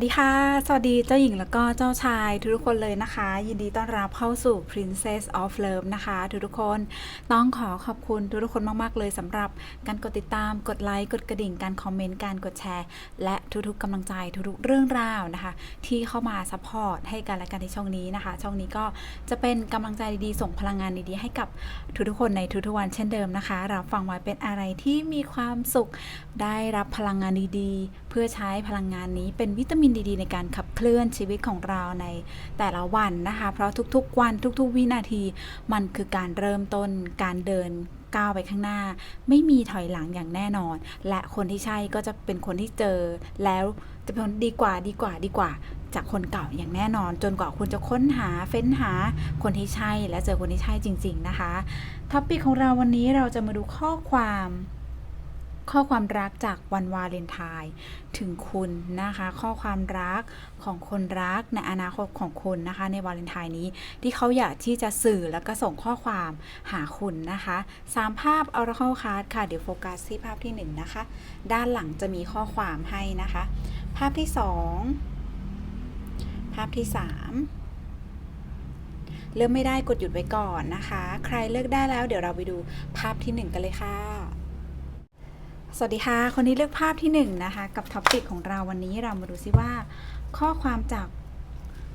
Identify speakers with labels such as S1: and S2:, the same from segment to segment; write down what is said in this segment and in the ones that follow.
S1: วัสดีค่ะ สวัสดีเจ้าหญิงแล้วก็เจ้าชายทุกคนเลยนะคะ ยินดีต้อนรับเข้าสู่ Princess of Love นะคะทุกคนต้องขอขอบคุณทุกคนมาก ๆ เลยสำหรับการกดติดตามกดไลค์กดกระดิ่งการคอมเมนต์การกดแชร์ และทุกๆกำลังใจทุกๆเรื่องราวนะคะ ที่เข้ามาซัพพอร์ตให้กันและกันในช่องนี้นะคะ ช่องนี้ก็จะเป็นกำลังใจดีๆส่งพลังงานดีๆให้กับทุกๆคนในทุกๆวันเช่นเดิมนะคะรับฟังไว้เป็นอะไรที่มีความสุขได้รับพลังงานดีๆ เพื่อใช้พลังงานนี้เป็นวิตามินดีๆ ในการขับเคลื่อนชีวิตของเราในแต่ละวันนะคะ เพราะทุกๆ วันทุก ๆ วินาทีมันคือการเริ่มต้นการเดินก้าวไปข้างหน้า ไม่มีถอยหลังอย่างแน่นอน และคนที่ใช่ก็จะเป็นคนที่เจอแล้วจะเป็นคนดีกว่าดีกว่าดีกว่า จากคนเก่าอย่างแน่นอน จนกว่าคุณจะค้นหาเฟ้นหาคนที่ใช่และเจอคนที่ใช่จริง ๆ นะคะท็อปิกของเราวันนี้เราจะมาดูข้อความ ข้อความรักจากวันวาเลนไทน์ถึงคุณนะคะ ข้อความรักของคนรักในอนาคตของคุณนะคะ ในวาเลนไทน์นี้ ที่เขาอยากที่จะสื่อแล้วก็ส่งข้อความหาคุณนะคะสามภาพ Oracle Card ค่ะ เดี๋ยวโฟกัสที่ภาพที่หนึ่งนะคะ ด้านหลังจะมีข้อความให้นะคะ ภาพที่สองภาพที่สามเริ่มไม่ได้กดหยุดไว้ก่อนนะคะ ใครเลือกได้แล้วเดี๋ยวเราไปดูภาพที่หนึ่งกันเลยค่ะ สวัสดีค่ะ คนที่เลือกภาพที่หนึ่งนะคะกับท็อปิกของเราวันนี้เรามาดูซิว่า ข้อความจาก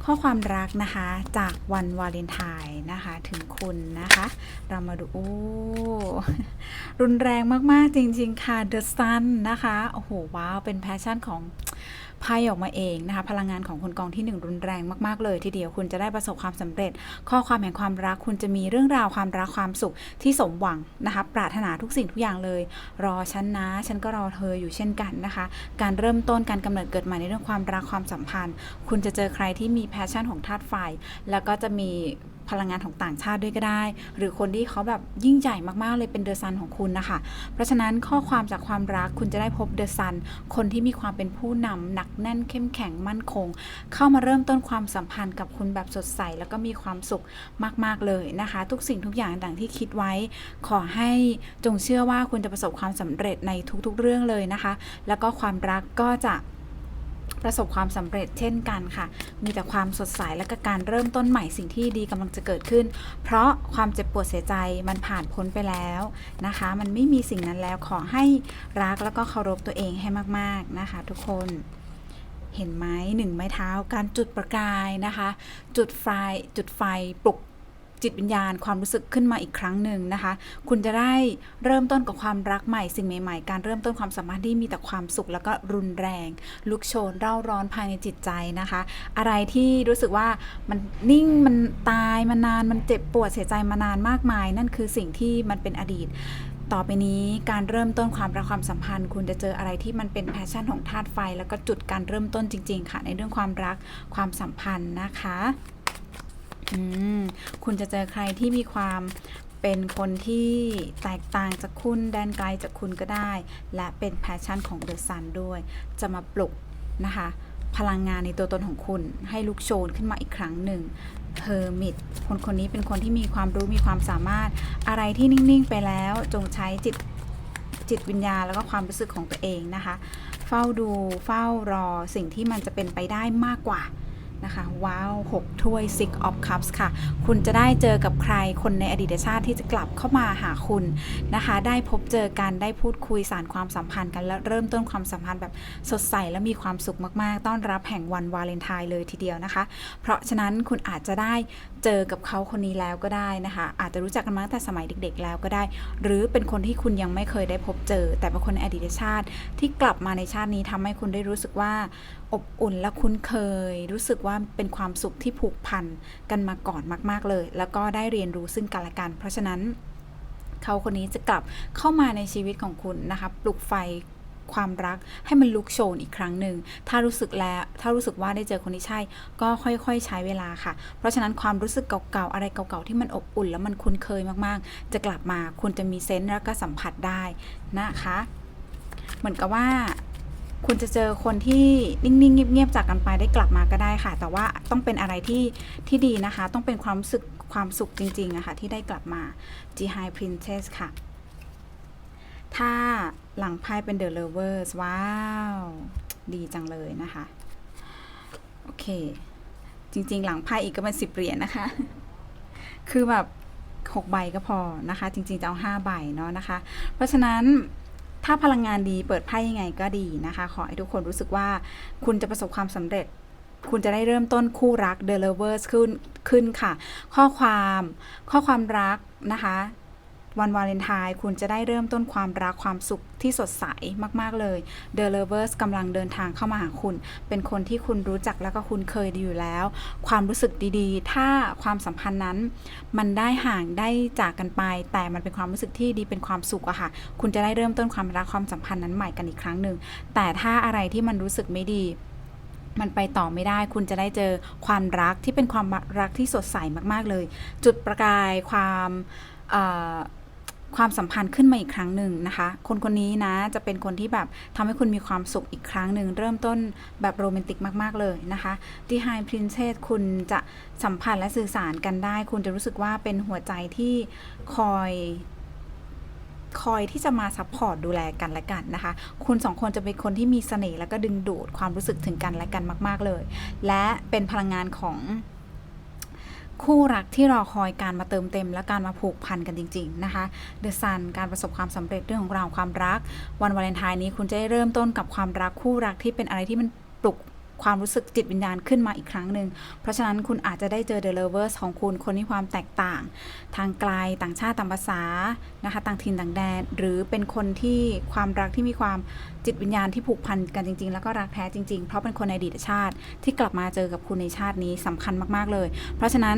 S1: ข้อความรักนะคะ จากวันวาเลนไทน์นะคะ ถึงคุณนะคะ เรามาดูโอ้รุนแรงมากๆจริง ๆ ค่ะ The Sun นะคะ โอ้โห ว้าว เป็นแพชชั่นของ ไพ่ออกมาเองนะคะ พลังงานของคนกองที่หนึ่งรุนแรงมากๆเลยทีเดียวคุณจะได้ประสบความสำเร็จ ข้อความแห่งความรักคุณจะมีเรื่องราวความรักความสุขที่สมหวังนะคะ ปรารถนาทุกสิ่งทุกอย่างเลย รอฉันนะ ฉันก็รอเธออยู่เช่นกันนะคะ การเริ่มต้นการกำเนิดเกิดใหม่ในเรื่องความรักความสัมพันธ์ คุณจะเจอใครที่มีแพชชั่นของธาตุไฟแล้วก็จะมี พลังงานของต่างชาติด้วยก็ได้ หรือคนที่เขาแบบยิ่งใหญ่มากๆเลยเป็นเดอะซันของคุณนะคะ เพราะฉะนั้นข้อความจากความรักคุณจะได้พบเดอะซันคนที่มีความเป็นผู้นำหนักแน่นเข้มแข็งมั่นคง เข้ามาเริ่มต้นความสัมพันธ์กับคุณแบบสดใสแล้วก็มีความสุขมาก ๆเลยนะคะ ทุกสิ่งทุกอย่างต่างที่คิดไว้ ขอให้จงเชื่อว่าคุณจะประสบความสำเร็จในทุกๆเรื่องเลยนะคะ แล้วก็ความรักก็จะ ประสบความสำเร็จเช่นกันค่ะ มีแต่ความสดใสและก็การเริ่มต้นใหม่สิ่งที่ดีกำลังจะเกิดขึ้น เพราะความเจ็บปวดเสียใจมันผ่านพ้นไปแล้วนะคะ มันไม่มีสิ่งนั้นแล้วขอให้รักแล้วก็เคารพตัวเองให้มาก ๆนะคะ ทุกคนเห็นไหมหนึ่งไม้เท้าการจุดประกายนะคะ จุดไฟจุดไฟปลุก จิตวิญญาณความรู้สึกขึ้นมาอีกครั้งหนึ่งนะคะ คุณจะได้เริ่มต้นกับความรักใหม่สิ่งใหม่ๆ การเริ่มต้นความสัมพันธ์ที่มีแต่ความสุขแล้วก็รุนแรง ลุกโชนเร่าร้อนภายในจิตใจนะคะ อะไรที่รู้สึกว่ามันนิ่งมันตายมานานมันเจ็บปวดเสียใจมานานมากมาย นั่นคือสิ่งที่มันเป็นอดีตต่อไปนี้การเริ่มต้นความรักความสัมพันธ์ คุณจะเจออะไรที่มันเป็นแพชชั่นของธาตุไฟ แล้วก็จุดการเริ่มต้นจริง ๆ ค่ะ ในเรื่องความรักความสัมพันธ์นะคะ อืมคุณจะเจอใครที่มีความเป็นคนที่แตกต่างจากคุณแดนไกลจากคุณก็ได้ และเป็นแพชชั่นของเดอะซันด้วย จะมาปลุกนะคะ พลังงานในตัวตนของคุณ ให้ลุกโชนขึ้นมาอีกครั้งหนึ่งเ e อร์มิตคนคนนี้เป็นคนที่มีความรู้มีความสามารถอะไรที่นิ่ง ๆ ไปแล้วจงใช้จิตจิตวิญญาณแล้วก็ความรู้สึกของตัวเองนะคะ เฝ้าดูเฝ้ารอสิ่งที่มันจะเป็นไปได้มากกว่า นะคะว้าว6ถ้วย Six of Cups ค่ะ คุณจะได้เจอกับใครคนในอดีตชาติที่จะกลับเข้ามาหาคุณนะคะ ได้พบเจอกันได้พูดคุยสารความสัมพันธ์กัน และเริ่มต้นความสัมพันธ์แบบสดใสและมีความสุขมากๆ ต้อนรับแห่งวันวาเลนไทน์เลยทีเดียวนะคะ เพราะฉะนั้นคุณอาจจะได้เจอกับเขาคนนี้แล้วก็ได้นะคะ อาจจะรู้จักกันมาตั้งแต่สมัยเด็ก ๆ แล้วก็ได้ หรือเป็นคนที่คุณยังไม่เคยได้พบเจอ แต่เป็นคนในอดีตชาติที่กลับมาในชาตินี้ทำให้คุณได้รู้สึกว่า อบอุ่นและคุ้นเคย รู้สึกว่าเป็นความสุขที่ผูกพันกันมาก่อนมาก ๆเลย แล้วก็ได้เรียนรู้ซึ่งกันและกัน เพราะฉะนั้นเขาคนนี้จะกลับเข้ามาในชีวิตของคุณนะคะปลุกไฟความรักให้มันลุกโชนอีกครั้งหนึ่ง ถ้ารู้สึกแล้วถ้ารู้สึกว่าได้เจอคนที่ใช่ ก็ค่อยๆใช้เวลาค่ะ เพราะฉะนั้นความรู้สึกเก่าๆ อะไรเก่าๆ ที่มันอบอุ่น แล้วมันคุ้นเคยมากๆ จะกลับมาคุณจะมีเซนส์แล้วก็สัมผัสได้นะคะ เหมือนกับว่า คุณจะเจอคนที่นิ่งๆเงียบๆจากกันไปได้กลับมาก็ได้ค่ะ แต่ว่าต้องเป็นอะไรที่ที่ดีนะคะ ต้องเป็นความรู้สึกความสุขจริงๆอะค่ะที่ได้กลับมา G High Princess ค่ะ ถ้าหลังไพ่เป็น The Lovers ว้าว ดีจังเลยนะคะ โอเค จริงๆ หลังไพ่อีกก็เป็นสิบเหรียญนะคะ คือแบบหกใบก็พอนะคะ จริงๆ จะเอาห้าใบเนาะนะคะ เพราะฉะนั้น ถ้าพลังงานดีเปิดไพ่ยังไงก็ดีนะคะ ขอให้ทุกคนรู้สึกว่าคุณจะประสบความสำเร็จ คุณจะได้เริ่มต้นคู่รัก The l i v e r s ขึ้นขึ้นค่ะ ข้อความข้อความรักนะคะ วันวาเลนไทน์คุณจะได้เริ่มต้นความรักความสุขที่สดใสมาก ๆ เลย The Lovers กำลังเดินทางเข้ามาหาคุณ เป็นคนที่คุณรู้จักแล้วก็คุณเคยดีอยู่แล้ว ความรู้สึกดีๆ ถ้าความสัมพันธ์นั้น มันได้ห่างได้จากกันไป แต่มันเป็นความรู้สึกที่ดีเป็นความสุขอะค่ะ คุณจะได้เริ่มต้นความรักความสัมพันธ์นั้นใหม่กันอีกครั้งหนึ่ง แต่ถ้าอะไรที่มันรู้สึกไม่ดีมันไปต่อไม่ได้ คุณจะได้เจอความรักที่เป็นความรักที่สดใสมาก ๆ เลย จุดประกายความ ความสัมพันธ์ขึ้นมาอีกครั้งหนึ่งนะคะ คนคนนี้นะจะเป็นคนที่แบบทำให้คุณมีความสุขอีกครั้งหนึ่งเริ่มต้นแบบโรแมนติกมาก ๆ เลยนะคะที่ High Princess คุณจะสัมผัสและสื่อสารกันได้ คุณจะรู้สึกว่าเป็นหัวใจที่คอยคอยที่จะมาซัพพอร์ตดูแลกันและกันนะคะ คุณสองคนจะเป็นคนที่มีเสน่ห์แล้วก็ดึงดูดความรู้สึกถึงกันและกันมาก ๆเลย และเป็นพลังงานของ คู่รักที่รอคอยการมาเติมเต็ม และการมาผูกพันกันจริง ๆ นะคะเดอะซันการประสบความสำเร็จเรื่องของราวความรัก วันวาเลนไทน์นี้คุณจะได้เริ่มต้นกับความรักคู่รักที่เป็นอะไรที่มันปลุก ความรู้สึกจิตวิญญาณขึ้นมาอีกครั้งหนึ่ง เพราะฉะนั้นคุณอาจจะได้เจอ The Lovers ของคุณคนที่ความแตกต่าง ทางไกลต่างชาติต่างภาษานะคะต่างถิ่นต่างแดน หรือเป็นคนที่ความรักที่มีความจิตวิญญาณที่ผูกพันกันจริง ๆ แล้วก็รักแท้จริง ๆ เพราะเป็นคนในอดีตชาติที่กลับมาเจอกับคุณในชาตินี้สำคัญมากๆเลย เพราะฉะนั้น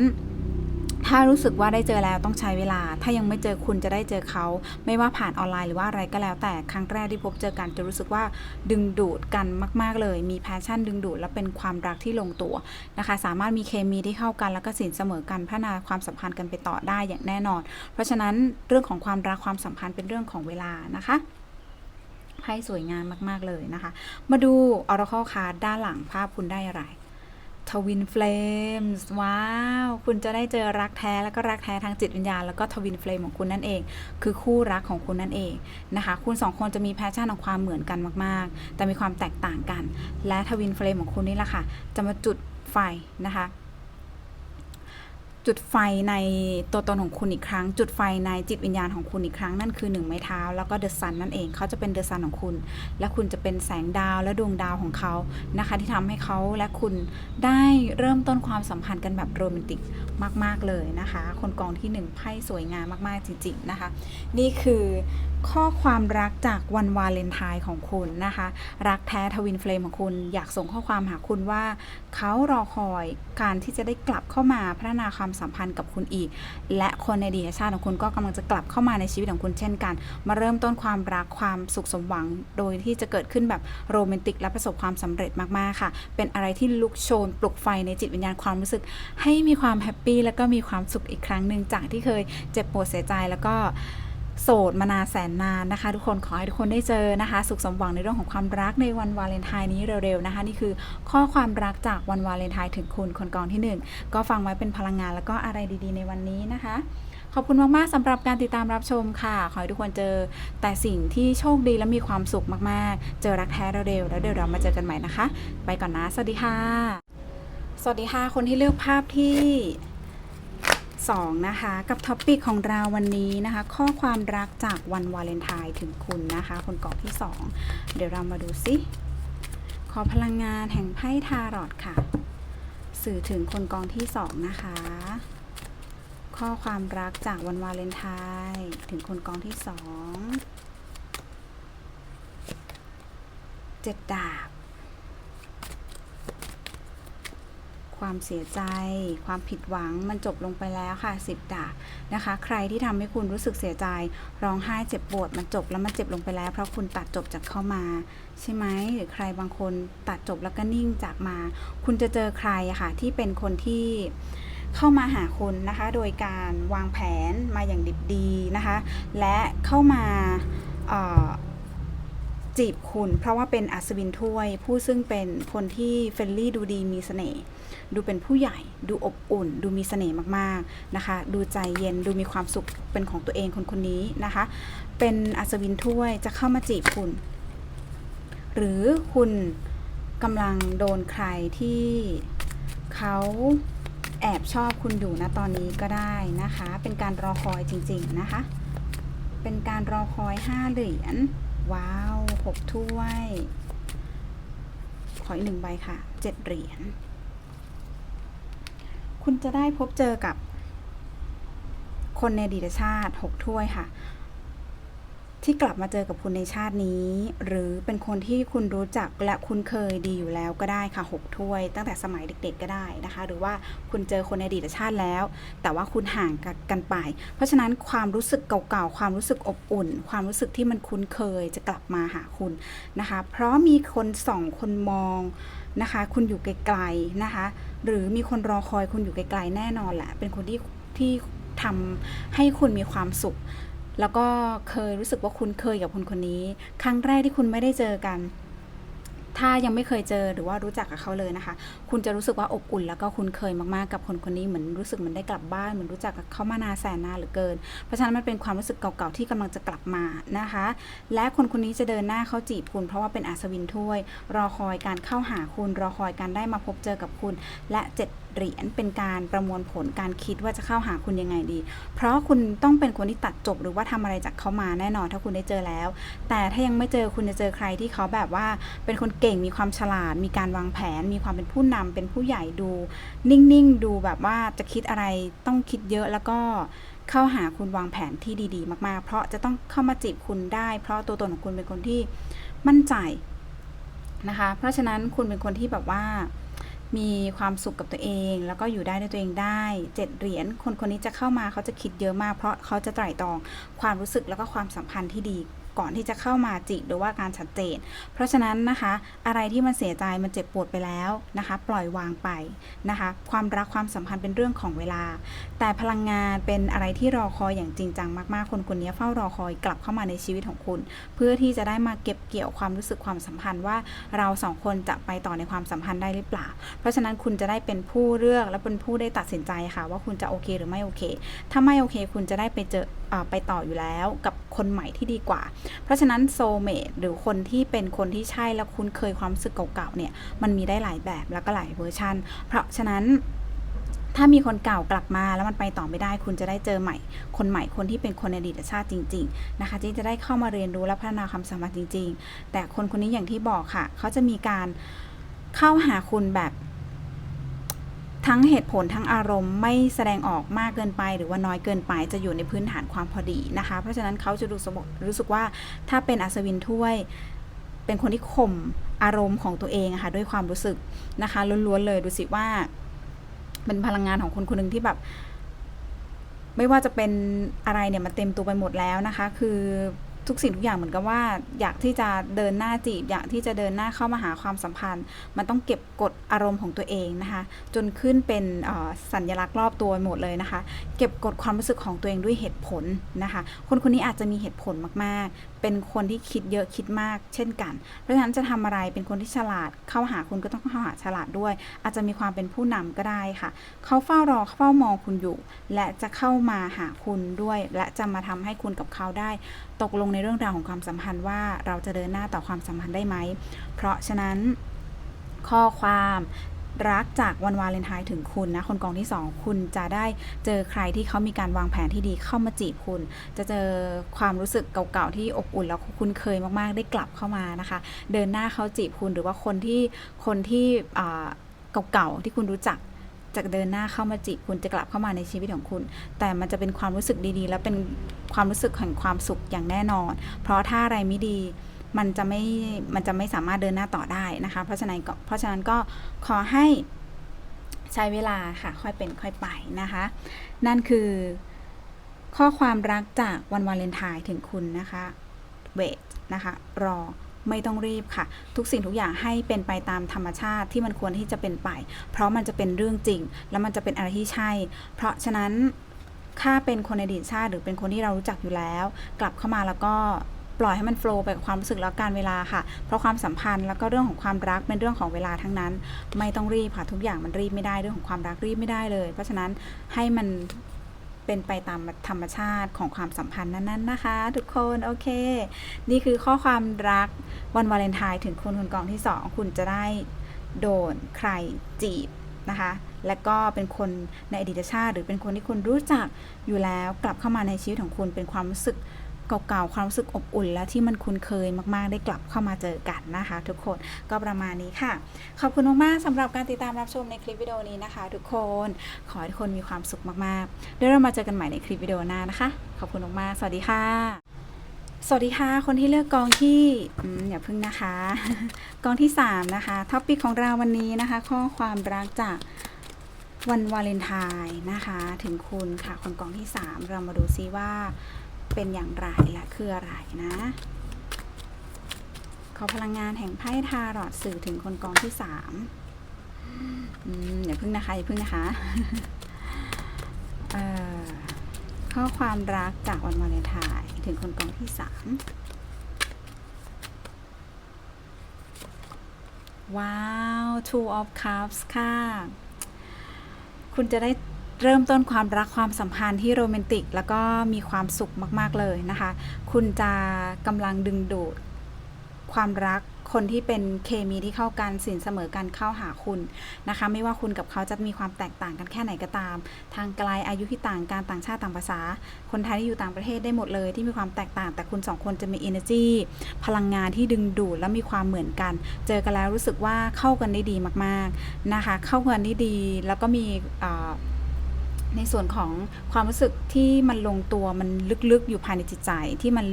S1: ถ้ารู้สึกว่าได้เจอแล้วต้องใช้เวลา ถ้ายังไม่เจอคุณจะได้เจอเขา ไม่ว่าผ่านออนไลน์หรือว่าอะไรก็แล้ว แต่ครั้งแรกที่พบเจอกันจะรู้สึกว่าดึงดูดกันมาก ๆ เลย มีแพชชั่นดึงดูดและเป็นความรักที่ลงตัวนะคะ สามารถมีเคมีที่เข้ากันแล้วก็สินเสมอกันพัฒนาความสัมพันธ์กันไปต่อได้อย่างแน่นอน เพราะฉะนั้นเรื่องของความรักความสัมพันธ์เป็นเรื่องของเวลานะคะไพ่สวยงามมาก ๆ เลยนะคะ มาดู Oracle Card ด้านหลังภาพคุณได้อะไร ทวินเฟลมส์ว้าว คุณจะได้เจอรักแท้แล้วก็รักแท้ทางจิตวิญญาณ แล้วก็ทวินเฟลมของคุณนั่นเอง คือคู่รักของคุณนั่นเองนะคะ คุณสองคนจะมีแพชชั่นของความเหมือนกันมาก ๆ แต่มีความแตกต่างกัน และทวินเฟลมของคุณนี่แหละค่ะ จะมาจุดไฟนะคะ จุดไฟในตัวตนของคุณอีกครั้ง จุดไฟในจิตวิญญาณของคุณอีกครั้งนั่นคือหนึ่งไม้เท้า แล้วก็เดอะซันนั่นเองเขาจะเป็นเดอะซันของคุณ และคุณจะเป็นแสงดาวและดวงดาวของเขานะคะ ที่ทำให้เขาและคุณได้เริ่มต้นความสัมพันธ์กันแบบโรแมนติกมาก ๆ เลยนะคะ คนกองที่หนึ่งไพ่สวยงามมากๆจริงๆนะคะ นี่คือข้อความรักจากวันวาเลนไทน์ของคุณนะคะ รักแท้ทวินเฟลมของคุณ อยากส่งข้อความหาคุณว่าเขารอคอยการที่จะได้กลับเข้ามาพัฒนาความความสัมพันธ์กับคุณอีก และคนในดีชาติของคุณก็กำลังจะกลับเข้ามาในชีวิตของคุณเช่นกัน มาเริ่มต้นความรักความสุขสมหวัง โดยที่จะเกิดขึ้นแบบโรแมนติกและประสบความสำเร็จมากๆค่ะ เป็นอะไรที่ลุกโชน ปลุกไฟในจิตวิญญาณความรู้สึก ให้มีความแฮปปี้แล้วก็มีความสุขอีกครั้งหนึ่งจากที่เคยเจ็บปวดเสียใจแล้วก็ โสดมานานแสนนานนะคะ ทุกคนขอให้ทุกคนได้เจอนะคะ สุขสมหวังในเรื่องของความรักในวันวาเลนไทน์นี้เร็วๆนะคะ นี่คือข้อความรักจากวันวาเลนไทน์ถึงคุณคนกองที่หนึ่งก็ฟังไว้เป็นพลังงานแล้วก็อะไรดีๆ ในวันนี้นะคะขอบคุณมาก ๆสำหรับการติดตามรับชมค่ะ ขอให้ทุกคนเจอ แต่สิ่งที่โชคดีและมีความสุขมาก ๆ เจอรักแท้เร็วๆแล้วเดี๋ยวเรามาเจอกันใหม่นะคะ ไปก่อนนะ สวัสดีค่ะ สวัสดีค่ะ คนที่เลือกภาพที่ 2นะคะกับท็อปปิกของเราวันนี้นะคะ ข้อความรักจากวันวาเลนไทน์ถึงคุณนะคะ คนกองที่ 2 เดี๋ยวเรามาดูซิขอพลังงานแห่งไพ่ทารอตค่ะ สื่อถึงคนกองที่ 2 นะคะ ข้อความรักจากวันวาเลนไทน์ถึงคนกองที่ 2 เจ็ดดาบ ความเสียใจ ความผิดหวังมันจบลงไปแล้วค่ะสิบดาบนะคะ ใครที่ทำให้คุณรู้สึกเสียใจ ร้องไห้เจ็บปวดมันจบแล้วมันเจ็บลงไปแล้ว เพราะคุณตัดจบจากเข้ามา ใช่ไหมหรือใครบางคนตัดจบแล้วก็นิ่งจากมา คุณจะเจอใครอะค่ะที่เป็นคนที่เข้ามาหาคุณนะคะ โดยการวางแผนมาอย่างดิบดีนะคะ และเข้ามา จีบคุณ เพราะว่าเป็นอัศวินถ้วย ผู้ซึ่งเป็นคนที่เฟรนลี่ดูดีมีเสน่ห์ดูเป็นผู้ใหญ่ ดูอบอุ่น ดูมีเสน่ห์มากๆนะคะ ดูใจเย็นดูมีความสุขเป็นของตัวเองคนคนนี้นะคะ เป็นอัศวินถ้วยจะเข้ามาจีบคุณ หรือคุณกำลังโดนใครที่เขาแอบชอบคุณอยู่นะตอนนี้ก็ได้นะคะ เป็นการรอคอยจริง ๆ นะคะ เป็นการรอคอยห้าเหรียญว้าว หกถ้วย ขออีกหนึ่งใบค่ะเจ็ดเหรียญ คุณจะได้พบเจอกับคนในดีตชาติหกถ้วยค่ะ ที่กลับมาเจอกับคุณในชาตินี้ หรือเป็นคนที่คุณรู้จักและคุ้นเคยดีอยู่แล้วก็ได้ค่ะหกถ้วย ตั้งแต่สมัยเด็กๆก็ได้นะคะ หรือว่าคุณเจอคนในอดีตชาติแล้ว แต่ว่าคุณห่างกันไป เพราะฉะนั้นความรู้สึกเก่าๆ ความรู้สึกอบอุ่น ความรู้สึกที่มันคุ้นเคยจะกลับมาหาคุณนะคะ เพราะมีคนสองคนมองนะคะ คุณอยู่ไกลๆนะคะ หรือมีคนรอคอยคุณอยู่ไกลๆแน่นอนแหละเป็นคนที่ที่ทำให้คุณมีความสุข แล้วก็เคยรู้สึกว่าคุณเคยกับคนคนนี้ ครั้งแรกที่คุณไม่ได้เจอกัน ถ้ายังไม่เคยเจอหรือว่ารู้จักกับเขาเลยนะคะ คุณจะรู้สึกว่าอบอุ่น แล้วก็คุ้นเคยมากๆกับคนคนนี้เหมือนรู้สึกเหมือนได้กลับบ้านเหมือนรู้จักกับเขามานานแสนนานเหลือเกิน เพราะฉะนั้นมันเป็นความรู้สึกเก่าๆที่กำลังจะกลับมานะคะ และคนคนนี้จะเดินหน้าเข้าจีบคุณ เพราะว่าเป็นอัศวินถ้วย รอคอยการเข้าหาคุณ รอคอยการได้มาพบเจอกับคุณ และเจ็ด เหรียญเป็นการประมวลผลการคิดว่าจะเข้าหาคุณยังไงดี เพราะคุณต้องเป็นคนที่ตัดจบหรือว่าทำอะไรจากเขามาแน่นอนถ้าคุณได้เจอแล้ว แต่ถ้ายังไม่เจอคุณจะเจอใครที่เขาแบบว่าเป็นคนเก่งมีความฉลาด มีการวางแผน มีความเป็นผู้นำเป็นผู้ใหญ่ดู นิ่งๆ ดูแบบว่าจะคิดอะไรต้องคิดเยอะแล้วก็เข้าหาคุณวางแผนที่ดีๆ มากๆ เพราะจะต้องเข้ามาจีบคุณได้ เพราะตัวตนของคุณเป็นคนที่มั่นใจนะคะ เพราะฉะนั้นคุณเป็นคนที่แบบว่า มีความสุขกับตัวเอง แล้วก็อยู่ได้ด้วยตัวเองได้เจ็ดเหรียญคนคนนี้จะเข้ามาเขาจะคิดเยอะมากเพราะเขาจะไตร่ตรองความรู้สึกแล้วก็ความสัมพันธ์ที่ดี ก่อนที่จะเข้ามาจีบหรือว่าการชัดเจน เพราะฉะนั้นนะคะ อะไรที่มันเสียใจมันเจ็บปวดไปแล้วนะคะ ปล่อยวางไปนะคะ ความรักความสัมพันธ์เป็นเรื่องของเวลา แต่พลังงานเป็นอะไรที่รอคอยอย่างจริงจังมากๆ คนคนนี้เฝ้ารอคอยกลับเข้ามาในชีวิตของคุณ เพื่อที่จะได้มาเก็บเกี่ยวความรู้สึกความสัมพันธ์ว่าเราสองคนจะไปต่อในความสัมพันธ์ได้หรือเปล่า เพราะฉะนั้นคุณจะได้เป็นผู้เลือกและเป็นผู้ได้ตัดสินใจค่ะ ว่าคุณจะโอเคหรือไม่โอเค ถ้าไม่โอเค คุณจะได้ไปเจอไปต่ออยู่แล้วกับคนใหม่ที่ดีกว่า เพราะฉะนั้นโซเมดหรือคนที่เป็นคนที่ใช่และคุ้นเคยความรู้สึกเก่าๆเนี่ยมันมีได้หลายแบบแล้วก็หลายเวอร์ชันเพราะฉะนั้นถ้ามีคนเก่ากลับมาแล้วมันไปต่อไม่ได้ คุณจะได้เจอใหม่ คนใหม่คนที่เป็นคนในอดีตชาติจริง ๆ นะคะที่จะได้เข้ามาเรียนรู้และพัฒนาความสามารถจริง ๆ แต่คนคนนี้อย่างที่บอกค่ะ เขาจะมีการเข้าหาคุณแบบ ทั้งเหตุผลทั้งอารมณ์ไม่แสดงออกมากเกินไป หรือว่าน้อยเกินไปจะอยู่ในพื้นฐานความพอดีนะคะ เพราะฉะนั้นเขาจะรู้สึกรู้สึกว่าถ้าเป็นอัศวินถ้วย เป็นคนที่ข่มอารมณ์ของตัวเองะค่ะด้วยความรู้สึกนะคะล้วนๆเลยดูสิว่าเป็นพลังงานของคนคนหนึ่งที่แบบ ไม่ว่าจะเป็นอะไรเนี่ยมันเต็มตัวไปหมดแล้วนะคะ คือ ทุกสิ่งทุกอย่างเหมือนกับว่า อยากที่จะเดินหน้าจีบ อยากที่จะเดินหน้าเข้ามาหาความสัมพันธ์ มันต้องเก็บกดอารมณ์ของตัวเองนะคะ จนขึ้นเป็นสัญลักษณ์รอบตัวหมดเลยนะคะ เก็บกดความรู้สึกของตัวเองด้วยเหตุผลนะคะ คนคนนี้อาจจะมีเหตุผลมากๆเป็นคนที่คิดเยอะคิดมากเช่นกัน เพราะฉะนั้นจะทำอะไรเป็นคนที่ฉลาดเข้าหาคุณก็ต้องเข้าหาฉลาดด้วย อาจจะมีความเป็นผู้นำก็ได้ค่ะ เขาเฝ้ารอเฝ้ามองคุณอยู่ และจะเข้ามาหาคุณด้วย และจะมาทำให้คุณกับเขาได้ ตกลงในเรื่องราวของความสัมพันธ์ว่าเราจะเดินหน้าต่อความสัมพันธ์ได้ไหม เพราะฉะนั้นข้อความ รักจากวันวาเลนไทน์ถึงคุณนะ คนกองที่ 2 คุณจะได้เจอใครที่เขามีการวางแผนที่ดีเข้ามาจีบคุณ จะเจอความรู้สึกเก่าๆที่อบอุ่นแล้วคุณเคยมากๆ ได้กลับเข้ามานะคะ เดินหน้าเขาจีบคุณหรือว่าคนที่คนที่เก่าๆที่คุณรู้จักจะเดินหน้าเข้ามาจีบคุณจะกลับเข้ามาในชีวิตของคุณ แต่มันจะเป็นความรู้สึกดีๆ และเป็นความรู้สึกแห่งความสุขอย่างแน่นอน เพราะถ้าอะไรไม่ดี มันจะไม่มันจะไม่สามารถเดินหน้าต่อได้นะคะ เพราะฉะนั้นก็เพราะฉะนั้นก็ขอให้ใช้เวลาค่ะ ค่อยเป็นค่อยไปนะคะ นั่นคือข้อความรักจากวันวาเลนไทน์ถึงคุณนะคะเวทนะคะรอไม่ต้องรีบค่ะ ทุกสิ่งทุกอย่างให้เป็นไปตามธรรมชาติที่มันควรที่จะเป็นไป เพราะมันจะเป็นเรื่องจริง แล้วมันจะเป็นอะไรที่ใช่ เพราะฉะนั้นถ้าเป็นคนในอดีตชาติหรือเป็นคนที่เรารู้จักอยู่แล้ว กลับเข้ามาแล้วก็ ปล่อยให้มันโฟล์ไปกับความรู้สึกแล้วการเวลาค่ะ เพราะความสัมพันธ์แล้วก็เรื่องของความรักเป็นเรื่องของเวลาทั้งนั้น ไม่ต้องรีบค่ะทุกอย่างมันรีบไม่ได้เรื่องของความรักรีบไม่ได้เลย เพราะฉะนั้นให้มันเป็นไปตามธรรมชาติของความสัมพันธ์นั้นๆนะคะ ทุกคนโอเค นี่คือข้อความรักวันวาเลนไทน์ถึงคุณคุณกองที่ 2 คุณจะได้โดนใครจีบนะคะ และก็เป็นคนในอดีตชาติ หรือเป็นคนที่คุณรู้จักอยู่แล้วกลับเข้ามาในชีวิตของคุณเป็นความรู้สึก เก่าๆ ความรู้สึกอบอุ่น และที่มันคุ้นเคยมากๆ ได้กลับเข้ามาเจอกันนะคะ ทุกคนก็ประมาณนี้ค่ะ ขอบคุณมากๆสำหรับการติดตามรับชมในคลิปวิดีโอนี้นะคะ ทุกคนขอให้ทุกคนมีความสุขมากๆเดี๋ยวเรามาเจอกันใหม่ในคลิปวิดีโอหน้านะคะ ขอบคุณมากๆสวัสดีค่ะ สวัสดีค่ะ คนที่เลือกกองที่อย่าพึ่งนะคะ กองที่3นะคะท็อปิกของเราวันนี้นะคะ ข้อความรักจากวันวาเลนไทน์นะคะ ถึงคุณค่ะคนกองที่ 3 เรามาดูซิว่า เป็นอย่างไรและคืออะไรนะ ขอพลังงานแห่งไพ่ทารอดสื่อถึงคนกองที่3อืมอย่าพึ่งนะคะอย่าพึ่งนะคะข้อความรักจากวันวาเลนไทน์ถึงคนกองที่สามว้าว two of cups ค่ะ คุณจะได้ เริ่มต้นความรักความสัมพันธ์ที่โรแมนติก แล้วก็มีความสุขมากๆเลยนะคะ คุณจะกำลังดึงดูดความรักคนที่เป็นเคมีที่เข้ากันสินเสมอกันเข้าหาคุณนะคะ ไม่ว่าคุณกับเขาจะมีความแตกต่างกันแค่ไหนก็ตาม ทางไกลอายุที่ต่างกันต่างชาติต่างภาษา คนไทยที่อยู่ต่างประเทศได้หมดเลยที่มีความแตกต่าง แต่คุณสองคนจะมี energy พลังงานที่ดึงดูดและมีความเหมือนกัน เจอกันแล้วรู้สึกว่าเข้ากันได้ดีมากๆนะคะ เข้ากันได้ดีแล้วก็มีอ่อ ในส่วนของความรู้สึกที่มันลงตัวมันลึกๆอยู่ภายในจิตใจที่มัน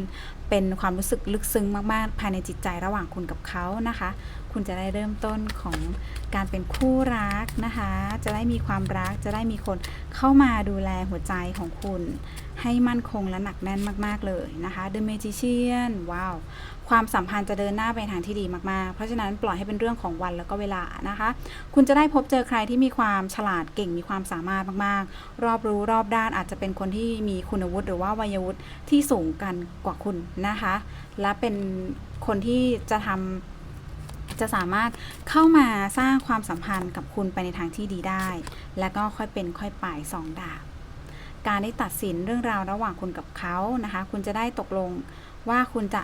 S1: เป็นความรู้สึกลึกซึ้งมากๆ ภายในจิตใจระหว่างคุณกับเขานะคะ คุณจะได้เริ่มต้นของการเป็นคู่รักนะคะ จะได้มีความรักจะได้มีคนเข้ามาดูแลหัวใจของคุณ ให้มั่นคงและหนักแน่นมาก ๆ เลยนะคะ The Magician ว้าว ความสัมพันธ์จะเดินหน้าไปทางที่ดีมาก ๆ เพราะฉะนั้นปล่อยให้เป็นเรื่องของวันแล้วก็เวลานะคะ คุณจะได้พบเจอใครที่มีความฉลาดเก่งมีความสามารถมาก ๆ รอบรู้รอบด้านอาจจะเป็นคนที่มีคุณวุฒิหรือว่าวัยวุฒิที่สูงกันกว่าคุณนะคะ และเป็นคนที่จะทำ จะสามารถเข้ามาสร้างความสัมพันธ์กับคุณไปในทางที่ดีได้ และก็ค่อยเป็นค่อยไปสองดาบ การได้ตัดสินเรื่องราวระหว่างคุณกับเขานะคะ คุณจะได้ตกลงว่าคุณจะ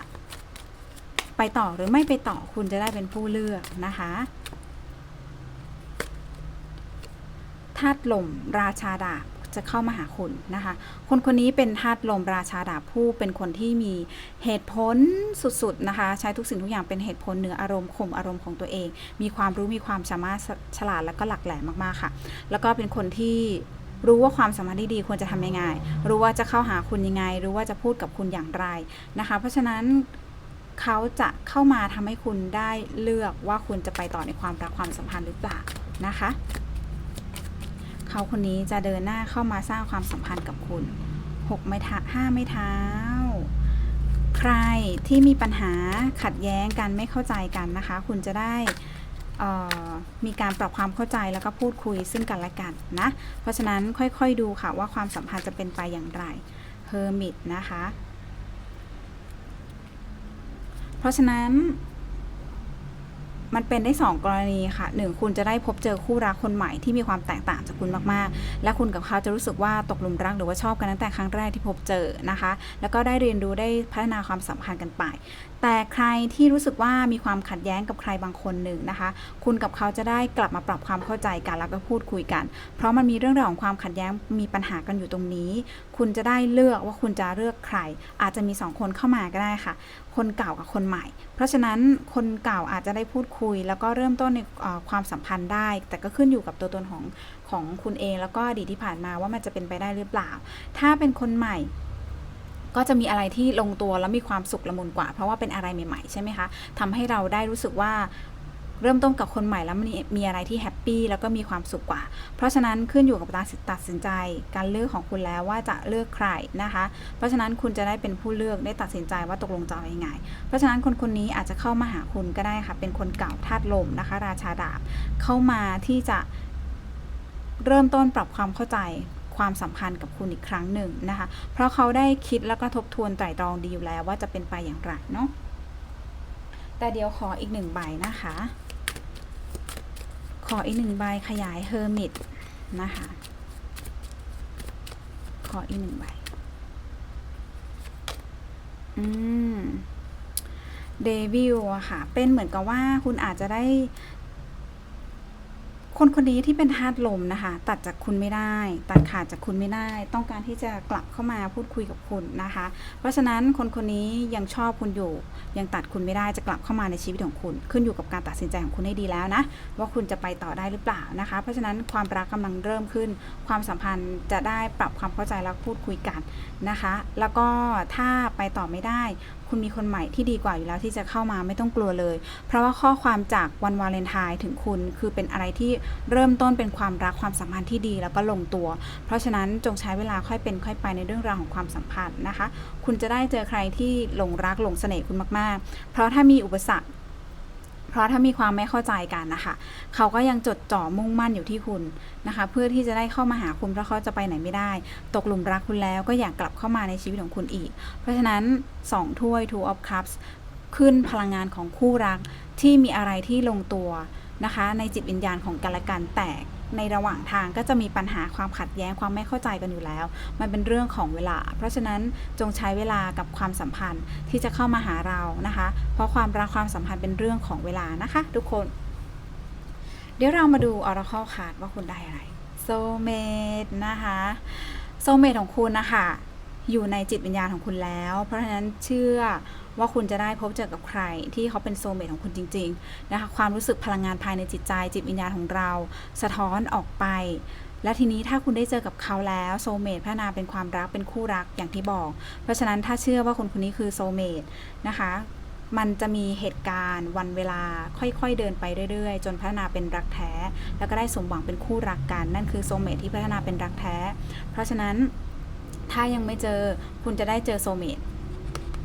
S1: ไปต่อหรือไม่ไปต่อคุณจะได้เป็นผู้เลือกนะคะธาตุลมราชาดาบ จะเข้ามาหาคุณนะคะ คนคนนี้เป็นธาตุลมราชาดาบผู้เป็นคนที่มีเหตุผลสุดๆนะคะ ใช้ทุกสิ่งทุกอย่างเป็นเหตุผลเหนืออารมณ์ข่มอารมณ์ของตัวเอง มีความรู้มีความสามารถฉลาดแล้วก็หลักแหลมมากๆค่ะ แล้วก็เป็นคนที่รู้ว่าความสัมพันธ์ที่ดีควรจะทำยังไง รู้ว่าจะเข้าหาคุณยังไง รู้ว่าจะพูดกับคุณอย่างไรนะคะ เพราะฉะนั้นเขาจะเข้ามาทำให้คุณได้เลือกว่าคุณจะไปต่อในความรักความสัมพันธ์หรือเปล่านะคะ เขาคนนี้จะเดินหน้าเข้ามาสร้างความสัมพันธ์กับคุณหกไม้เท้าห้าไม้เท้า ใครที่มีปัญหาขัดแย้งกันไม่เข้าใจกันนะคะ คุณจะได้มีการปรับความเข้าใจแล้วก็พูดคุยซึ่งกันและกันนะ เพราะฉะนั้นค่อยๆดูค่ะว่าความสัมพันธ์จะเป็นไปอย่างไรเฮอร์มิตนะคะ เพราะฉะนั้น มันเป็นได้ 2 กรณีค่ะ 1 คุณจะได้พบเจอคู่รักคนใหม่ที่มีความแตกต่างจากคุณมากๆ และคุณกับเขาจะรู้สึกว่าตกหลุมรักหรือว่าชอบกันตั้งแต่ครั้งแรกที่พบเจอนะคะ แล้วก็ได้เรียนรู้ได้พัฒนาความสัมพันธ์กันไป แต่ใครที่รู้สึกว่ามีความขัดแย้งกับใครบางคนหนึ่งนะคะ คุณกับเขาจะได้กลับมาปรับความเข้าใจกันแล้วก็พูดคุยกัน เพราะมันมีเรื่องราวของความขัดแย้งมีปัญหากันอยู่ตรงนี้ คุณจะได้เลือกว่าคุณจะเลือกใคร อาจจะมีสองคนเข้ามาก็ได้ค่ะ คนเก่ากับคนใหม่ เพราะฉะนั้นคนเก่าอาจจะได้พูดคุยุย แล้วก็เริ่มต้นในความสัมพันธ์ได้ แต่ก็ขึ้นอยู่กับตัวตนของของคุณเอง แล้วก็อดีตที่ผ่านมาว่ามันจะเป็นไปได้หรือเปล่า ถ้าเป็นคนใหม่ก็จะมีอะไรที่ลงตัวแล้วมีความสุขละมุนกว่า เพราะว่าเป็นอะไรใหม่ๆ ใช่ไหมคะทำให้เราได้รู้สึกว่า เริ่มต้นกับคนใหม่แล้วมันมีอะไรที่แฮปปี้แล้วก็มีความสุขกว่า เพราะฉะนั้นขึ้นอยู่กับการตัดสินใจ การเลือกของคุณแล้วว่าจะเลือกใครนะคะ เพราะฉะนั้นคุณจะได้เป็นผู้เลือกได้ตัดสินใจว่าตกลงจะเอายังไง เพราะฉะนั้นคนคนนี้อาจจะเข้ามาหาคุณก็ได้ค่ะ เป็นคนเก่าธาตุลมนะคะ ราชาดาบเข้ามาที่จะเริ่มต้นปรับความเข้าใจความสัมพันธ์กับคุณอีกครั้งหนึ่งนะคะ เพราะเขาได้คิดแล้วก็ทบทวนไตร่ตรองดีอยู่แล้วว่าจะเป็นไปอย่างไรเนาะแต่เดี๋ยวขออีกหนึ่งใบนะคะ ออีกหนึ่งใบขยายเฮอร์มิตนะคะขขออีกหนึ่งใบ อืมเดวิลอะค่ะ เป็นเหมือนกับว่าคุณอาจจะได้ คนคนนี้ที่เป็นธาตุลมนะคะ ตัดจากคุณไม่ได้ ตัดขาดจากคุณไม่ได้ ต้องการที่จะกลับเข้ามาพูดคุยกับคุณนะคะ เพราะฉะนั้นคนคนนี้ยังชอบคุณอยู่ ยังตัดคุณไม่ได้จะกลับเข้ามาในชีวิตของคุณ ขึ้นอยู่กับการตัดสินใจของคุณให้ดีแล้วนะ ว่าคุณจะไปต่อได้หรือเปล่านะคะ เพราะฉะนั้นความรักกำลังเริ่มขึ้น ความสัมพันธ์จะได้ปรับความเข้าใจแล้วพูดคุยกันนะคะ แล้วก็ถ้าไปต่อไม่ได้ คุณมีคนใหม่ที่ดีกว่าอยู่แล้วที่จะเข้ามาไม่ต้องกลัวเลย เพราะว่าข้อความจากวันวาเลนไทน์ถึงคุณคือเป็นอะไรที่เริ่มต้นเป็นความรักความสัมพันธ์ที่ดีแล้วก็ลงตัว เพราะฉะนั้นจงใช้เวลาค่อยเป็นค่อยไปในเรื่องราวของความสัมพันธ์นะคะ คุณจะได้เจอใครที่หลงรักหลงเสน่ห์คุณมากๆ เพราะถ้ามีอุปสรรค เพราะถ้ามีความไม่เข้าใจกันนะคะเขาก็ยังจดจ่อมุ่งมั่นอยู่ที่คุณนะคะ เพื่อที่จะได้เข้ามาหาคุณเพราะเขาจะไปไหนไม่ได้ ตกหลุมรักคุณแล้วก็อยากกลับเข้ามาในชีวิตของคุณอีก เพราะฉะนั้น 2 ถ้วย two of cups ขึ้นพลังงานของคู่รักที่มีอะไรที่ลงตัวนะคะ ในจิตวิญญาณของกันและกันแต่ ในระหว่างทางก็จะมีปัญหาความขัดแย้งความไม่เข้าใจกันอยู่แล้ว มันเป็นเรื่องของเวลา เพราะฉะนั้นจงใช้เวลากับความสัมพันธ์ที่จะเข้ามาหาเรานะคะ เพราะความรักความสัมพันธ์เป็นเรื่องของเวลานะคะ ทุกคน เดี๋ยวเรามาดู Oracle Card ว่าคุณได้อะไร Soulmate นะคะ Soulmate ของคุณนะคะอยู่ในจิตวิญญาณของคุณแล้ว เพราะฉะนั้นเชื่อ ว่าคุณจะได้พบเจอกับใคร ที่เขาเป็นโซเมตของคุณจริงๆนะคะความรู้สึกพลังงานภายในจิตใจจิตวิญญาณของเรา สะท้อนออกไป และทีนี้ถ้าคุณได้เจอกับเขาแล้วโซเมตพัฒนาเป็นความรักเป็นคู่รักอย่างที่บอก เพราะฉะนั้นถ้าเชื่อว่าคนคนนี้คือโซเมตนะคะมันจะมีเหตุการณ์วันเวลาค่อยๆเดินไปเรื่อยๆ จนพัฒนาเป็นรักแท้ แล้วก็ได้สมหวังเป็นคู่รักกัน นั่นคือโซเมตที่พัฒนาเป็นรักแท้ เพราะฉะนั้นถ้ายังไม่เจอคุณจะได้เจอโซเมต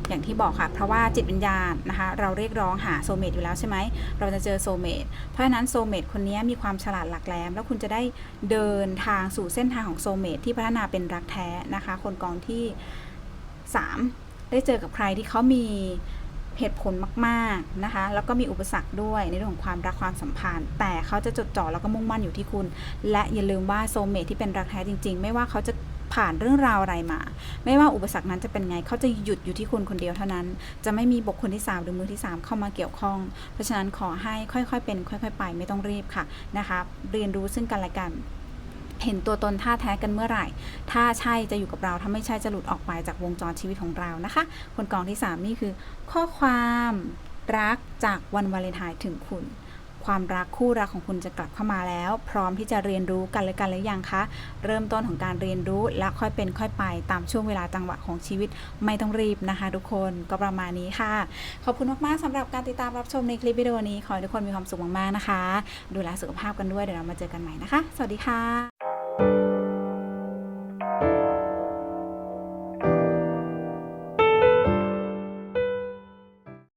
S1: อย่างที่บอกค่ะ เพราะว่าจิตวิญญาณนะคะ เราเรียกร้องหาโซเมตอยู่แล้วใช่ไหม เราจะเจอโซเมตเพราะฉะนั้นโซเมตคนนี้มีความฉลาดหลักแหลม แล้วคุณจะได้เดินทางสู่เส้นทางของโซเมตที่พัฒนาเป็นรักแท้นะคะ คนกองที่ 3 ได้เจอกับใครที่เขามี เหตุผลมากๆนะคะ แล้วก็มีอุปสรรคด้วยในเรื่องของความรักความสัมพันธ์ แต่เขาจะจดจ่อแล้วก็มุ่งมั่นอยู่ที่คุณ และอย่าลืมว่าโซเมตที่เป็นรักแท้จริง ๆ ไม่ว่าเขาจะผ่านเรื่องราวอะไรมา ไม่ว่าอุปสรรคนั้นจะเป็นไง เขาจะหยุดอยู่ที่คุณคนเดียวเท่านั้น จะไม่มีบุคคลที่ 3 หรือมือที่ 3 เข้ามาเกี่ยวข้อง เพราะฉะนั้นขอให้ค่อยๆเป็น ค่อย ๆ ไปไม่ต้องรีบค่ะนะคะ เรียนรู้ซึ่งกันและกัน เห็นตัวตนท่าแท้กันเมื่อไหร่ ถ้าใช่จะอยู่กับเรา ถ้าไม่ใช่จะหลุดออกไปจากวงจรชีวิตของเรานะคะ คนกองที่ 3 นี่คือ ข้อความรักจากวันวาเลนไทน์ถึงคุณ ความรักคู่รักของคุณจะกลับเข้ามาแล้ว พร้อมที่จะเรียนรู้กันและกันหรือยังคะ เริ่มต้นของการเรียนรู้และค่อยเป็นค่อยไปตามช่วงเวลาจังหวะของชีวิตไม่ต้องรีบนะคะ ทุกคนก็ประมาณนี้ค่ะ ขอบคุณมากๆสำหรับการติดตามรับชมในคลิปวิดีโอนี้ขอให้ทุกคนมีความสุขมากๆนะคะ ดูแลสุขภาพกันด้วยเดี๋ยวเรามาเจอกันใหม่นะคะ สวัสดีค่ะ